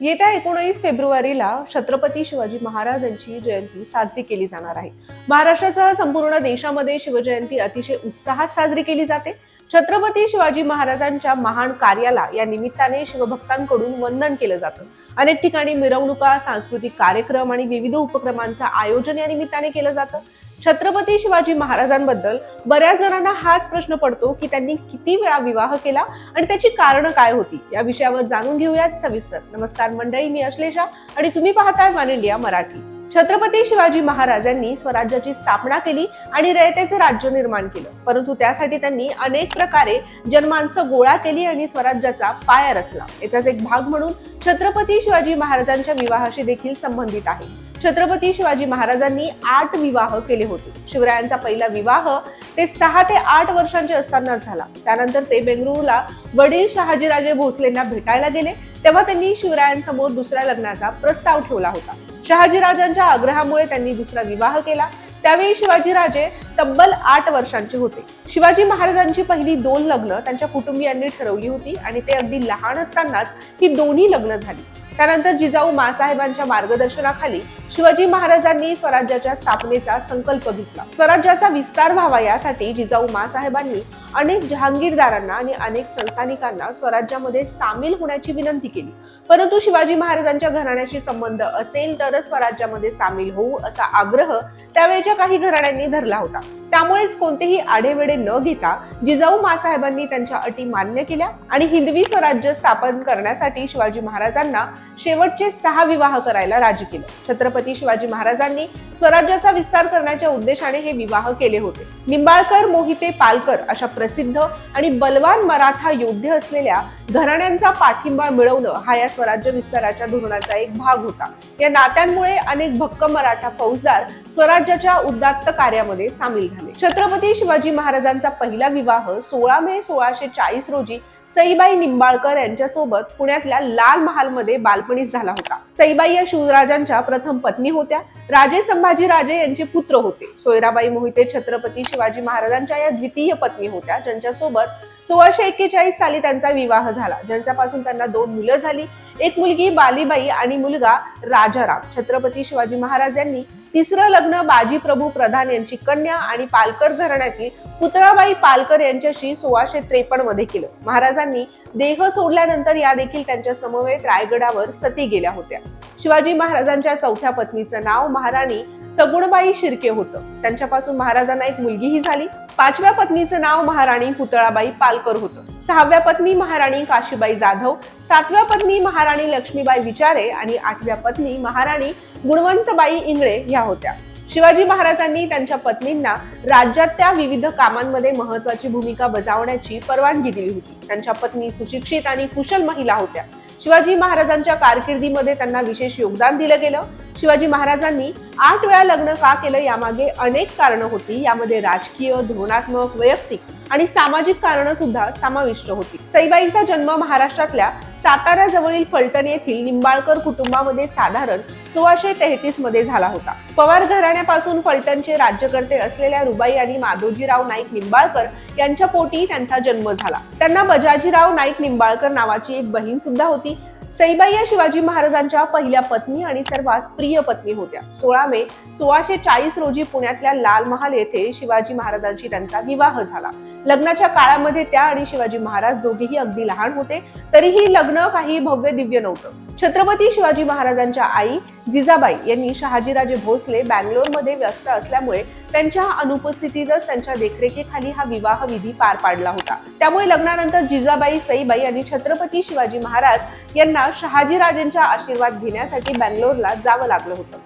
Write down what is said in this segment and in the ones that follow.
येत्या एकोणीस फेब्रुवारीला छत्रपती शिवाजी महाराजांची जयंती साजरी केली जाणार आहे. महाराष्ट्रासह संपूर्ण देशामध्ये शिवजयंती अतिशय उत्साहात साजरी केली जाते. छत्रपती शिवाजी महाराजांच्या महान कार्याला या निमित्ताने शिवभक्तांकडून वंदन केलं जातं. अनेक ठिकाणी मिरवणुका सांस्कृतिक कार्यक्रम आणि विविध उपक्रमांचं आयोजन या निमित्ताने केलं जातं. छत्रपती शिवाजी महाराजांबद्दल बऱ्याच जणांना हाच प्रश्न पडतो की त्यांनी किती वेळा विवाह केला आणि त्याची कारणं काय होती? या विषयावर जाणून घेऊयात सविस्तर. नमस्कार मंडळी मी अश्लेषा आणि तुम्ही पाहताय वन इंडिया मराठी. छत्रपती शिवाजी महाराजांनी स्वराज्याची स्थापना केली आणि रयतेचे राज्य निर्माण केलं. परंतु त्यासाठी त्यांनी अनेक प्रकारे जन्मांचं गोळा केली आणि स्वराज्याचा पाया रचला. याचाच एक भाग म्हणून छत्रपती शिवाजी महाराजांच्या विवाहाशी देखील संबंधित आहे. छत्रपती शिवाजी महाराजांनी आठ विवाह केले होते. शिवरायांचा पहिला विवाह ते सहा ते आठ वर्षांचे असताना झाला. त्यानंतर ते बेंगळुरूला वडील शहाजीराजे भोसलेंना भेटायला गेले. तेव्हा त्यांनी शिवरायांसमोर दुसऱ्या लग्नाचा प्रस्ताव ठेवला होता. शहाजीराजांच्या आग्रहामुळे त्यांनी दुसरा विवाह केला. त्यावेळी शिवाजीराजे तब्बल आठ वर्षांचे होते. शिवाजी महाराजांची पहिली दोन लग्न त्यांच्या कुटुंबियांनी ठरवली होती आणि ते अगदी लहान असतानाच ही दोन्ही लग्न झाली. त्यानंतर जिजाऊ मासाहेबांच्या मार्गदर्शनाखाली शिवाजी महाराजांनी स्वराज्याच्या स्थापनेचा संकल्प घेतला. स्वराज्याचा विस्तार व्हावा यासाठी जिजाऊ मासाहेबांनी अनेक जहांगीरदारांना आणि अनेक संस्थानिकांना स्वराज्यामध्ये सामील होण्याची विनंती केली. परंतु शिवाजी महाराजांच्या घराण्याशी संबंध असेल तरच स्वराज्यामध्ये सामील होऊ असा आग्रह त्यावेळच्या काही घराण्यांनी धरला होता. त्यामुळेच कोणतेही आढेवेडे न घेता जिजाऊ मासाहेबांनी त्यांच्या अटी मान्य केल्या आणि हिंदवी स्वराज्य स्थापन करण्यासाठी शिवाजी महाराजांना शेवटचे सहा विवाह करायला राजी केलं. छत्रपती छत्रपती शिवाजी महाराजांनी स्वराज्याचा विस्तार करण्याच्या उद्देशाने हे विवाह केले होते. निंबाळकर मोहिते पालकर अशा प्रसिद्ध आणि बलवान मराठा योद्धे असलेल्या घराण्यांचा पाठिंबा मिळवणं हा या स्वराज्य विस्ताराच्या धोरणाचा एक भाग होता. या नात्यांमुळे अनेक भक्कम मराठा फौजदार स्वराज्याच्या उदात्त कार्यामध्ये सामील झाले. छत्रपती शिवाजी महाराजांचा पहिला विवाह सोळा मे सोळाशे चाळीस रोजी सईबाई निंबाळकर यांच्यासोबत पुण्यातल्या लाल महालमध्ये बालपणीच झाला होता. सईबाई या शिवराजांच्या प्रथम पत्नी होत्या. राजे संभाजी राजे यांचे पुत्र होते. सोयराबाई मोहिते छत्रपती शिवाजी महाराजांच्या या द्वितीय पत्नी होत्या. ज्यांच्यासोबत सोळाशे एक्केचाळीस साली त्यांचा विवाह झाला. ज्यांच्यापासून त्यांना दोन मुलं झाली. एक मुलगी बालीबाई आणि मुलगा राजाराम. छत्रपती शिवाजी महाराज यांनी तिसरं लग्न बाजी प्रभू प्रधान यांची कन्या आणि पालकर घराण्यातील पुतळाबाई पालकर यांच्याशी सोळाशे त्रेपन्नमध्ये केलं. महाराजांनी देह सोडल्यानंतर या देखील त्यांच्या समवेत रायगडावर सती गेल्या होत्या. शिवाजी महाराजांच्या चौथ्या पत्नीचं नाव महाराणी सगुणबाई शिर्के होतं. त्यांच्यापासून महाराजांना एक मुलगीही झाली. पाचव्या पत्नीचं नाव महाराणी पुतळाबाई पालकर होतं. सहाव्या पत्नी महाराणी काशीबाई जाधव सातव्या पत्नी महाराणी लक्ष्मीबाई विचारे आणि आठव्या पत्नी महाराणी गुणवंतबाई इंगळे ह्या होत्या. शिवाजी महाराजांनी त्यांच्या पत्नींना राज्यातल्या विविध कामांमध्ये महत्वाची भूमिका बजावण्याची परवानगी दिली होती. त्यांच्या पत्नी सुशिक्षित आणि कुशल महिला होत्या. शिवाजी महाराजांच्या कारकिर्दीमध्ये त्यांना विशेष योगदान दिलं गेलं. शिवाजी महाराजांनी आठ वेळा लग्न का केलं यामागे अनेक कारणं होती. यामध्ये राजकीय धोरणात्मक वैयक्तिक आणि सामाजिक कारणं सुद्धा समाविष्ट होती. सईबाईंचा जन्म महाराष्ट्रातल्या साताऱ्याजवळील फलटण येथील निंबाळकर कुटुंबामध्ये साधारण सोळाशे तेहतीसमध्ये झाला होता. पवार घराण्यापासून फलटणचे राज्यकर्ते असलेल्या रुबाई आणि माधोजीराव नाईक निंबाळकर यांच्या पोटी त्यांचा जन्म झाला. त्यांना बजाजीराव नाईक निंबाळकर नावाची एक बहीण सुद्धा होती. सईबाई या शिवाजी महाराजांच्या पहिल्या पत्नी आणि सर्वात प्रिय पत्नी होत्या. सोळा मे सोळाशे चाळीस रोजी पुण्यातल्या लाल महाल येथे शिवाजी महाराजांशी त्यांचा विवाह झाला. लग्नाच्या काळामध्ये त्या आणि शिवाजी महाराज दोघेही अगदी लहान होते तरीही लग्न काही भव्य दिव्य नव्हतं. छत्रपती शिवाजी महाराजांच्या आई जिजाबाई यांनी शहाजीराजे भोसले बँगलोरमध्ये व्यस्त असल्यामुळे त्यांच्या अनुपस्थितीतच त्यांच्या देखरेखीखाली हा विवाह विधी पार पाडला होता. त्यामुळे लग्नानंतर जिजाबाई सईबाई आणि छत्रपती शिवाजी महाराज यांना शहाजीराजेंचा आशीर्वाद घेण्यासाठी बँगलोरला जावं लागलं होतं.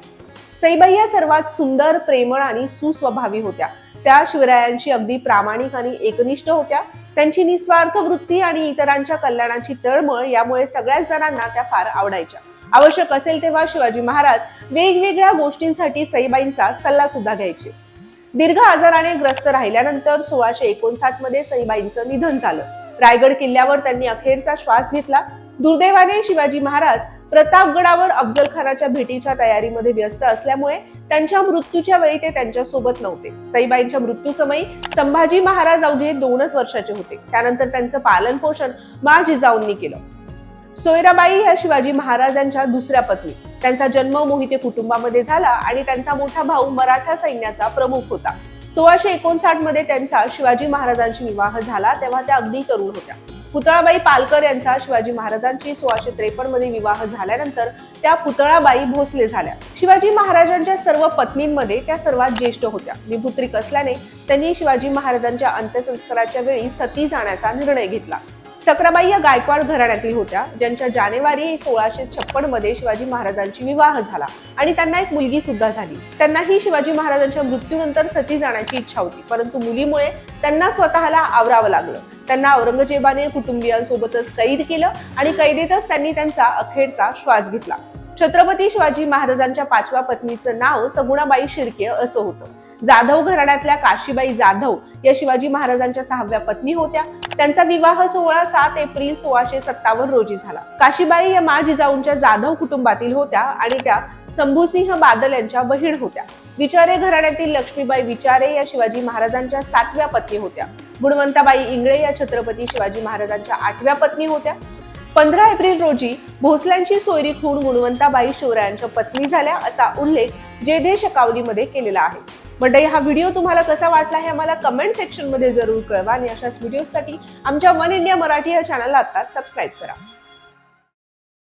सईबाई या सर्वात सुंदर प्रेमळ आणि सुस्वभावी होत्या. त्या शिवरायांची अगदी प्रामाणिक आणि एकनिष्ठ होत्या. त्यांची निस्वार्थ वृत्ती आणि इतरांच्या कल्याणाची तळमळ यामुळे सगळ्याच जणांना त्या फार आवडायच्या. आवश्यक असेल तेव्हा शिवाजी महाराज वेगवेगळ्या गोष्टींसाठी सईबाईंचा सल्ला सुद्धा घ्यायचे. दीर्घ आजाराने ग्रस्त राहिल्यानंतर सोळाशे एकोणसाठमध्ये सईबाईंचं निधन झालं. रायगड किल्ल्यावर त्यांनी अखेरचा श्वास घेतला. दुर्दैवाने शिवाजी महाराज प्रतापगडावर अफजल खानाच्या भेटीच्या तयारीमध्ये व्यस्त असल्यामुळे त्यांच्या मृत्यूच्या वेळी ते त्यांच्यासोबत नव्हते. सईबाईंच्या मृत्यूसमयी संभाजी महाराज अवघे दोनच वर्षाचे होते. त्यानंतर त्यांचं पालन पोषण मा जिजाऊंनी केलं. सोयराबाई ह्या शिवाजी महाराजांच्या दुसऱ्या पत्नी. त्यांचा जन्म मोहिते कुटुंबामध्ये झाला आणि त्यांचा मोठा भाऊ मराठा सैन्याचा प्रमुख होता. सोळाशे एकोणसाठमध्ये त्यांचा शिवाजी महाराजांशी विवाह झाला तेव्हा त्या अगदी तरुण होत्या. पुतळाबाई पालकर यांचा शिवाजी महाराजांची सोळाशे त्रेपन्नमध्ये विवाह झाल्यानंतर त्या पुतळाबाई भोसले झाल्या. शिवाजी महाराजांच्या सर्व पत्नींमध्ये त्या सर्वात ज्येष्ठ होत्या. विभुत्रिक असल्याने त्यांनी शिवाजी महाराजांच्या अंत्यसंस्काराच्या वेळी सती जाण्याचा निर्णय घेतला. सक्राबाई या गायकवाड घराण्यातील होत्या ज्यांच्या जानेवारी सोळाशे छप्पनमध्ये शिवाजी महाराजांची विवाह झाला आणि त्यांना एक मुलगी सुद्धा झाली. त्यांनाही शिवाजी महाराजांच्या मृत्यूनंतर सती जाण्याची इच्छा होती परंतु मुलीमुळे त्यांना स्वतःला आवरावं लागलं. त्यांना औरंगजेबाने कुटुंबियांसोबतच कैद केलं आणि कैदेतच त्यांनी त्यांचा अखेरचा श्वास घेतला. छत्रपती शिवाजी महाराजांच्या पाचव्या पत्नीचं नाव सगुणाबाई शिर्के असं होतं. जाधव घराण्यातल्या काशीबाई जाधव या शिवाजी महाराजांच्या सहाव्या पत्नी होत्या. त्यांचा विवाह सोहळा सात एप्रिल सोळाशे सत्तावन्न रोजी झाला. काशीबाई या मा जिजाऊंच्या जाधव कुटुंबातील होत्या आणि त्या शंभूसिंह बादल यांच्या बहीण होत्या. विचारे घराण्यातील लक्ष्मीबाई विचारे या शिवाजी महाराजांच्या सातव्या पत्नी होत्या. गुणवंताबाई इंगळे या छत्रपती शिवाजी महाराजांच्या आठव्या पत्नी होत्या. पंधरा एप्रिल रोजी भोसल्यांची सोयरी खूण गुणवंताबाई शिवरायांच्या पत्नी झाल्या असा उल्लेख जेधे शकावलीमध्ये केलेला आहे. मंडळी हा व्हिडिओ तुम्हाला कसा वाटला हे आम्हाला कमेंट सेक्शनमध्ये जरूर कळवा आणि अशाच व्हिडिओसाठी आमच्या वन इंडिया मराठी या चॅनलला आता सबस्क्राईब करा.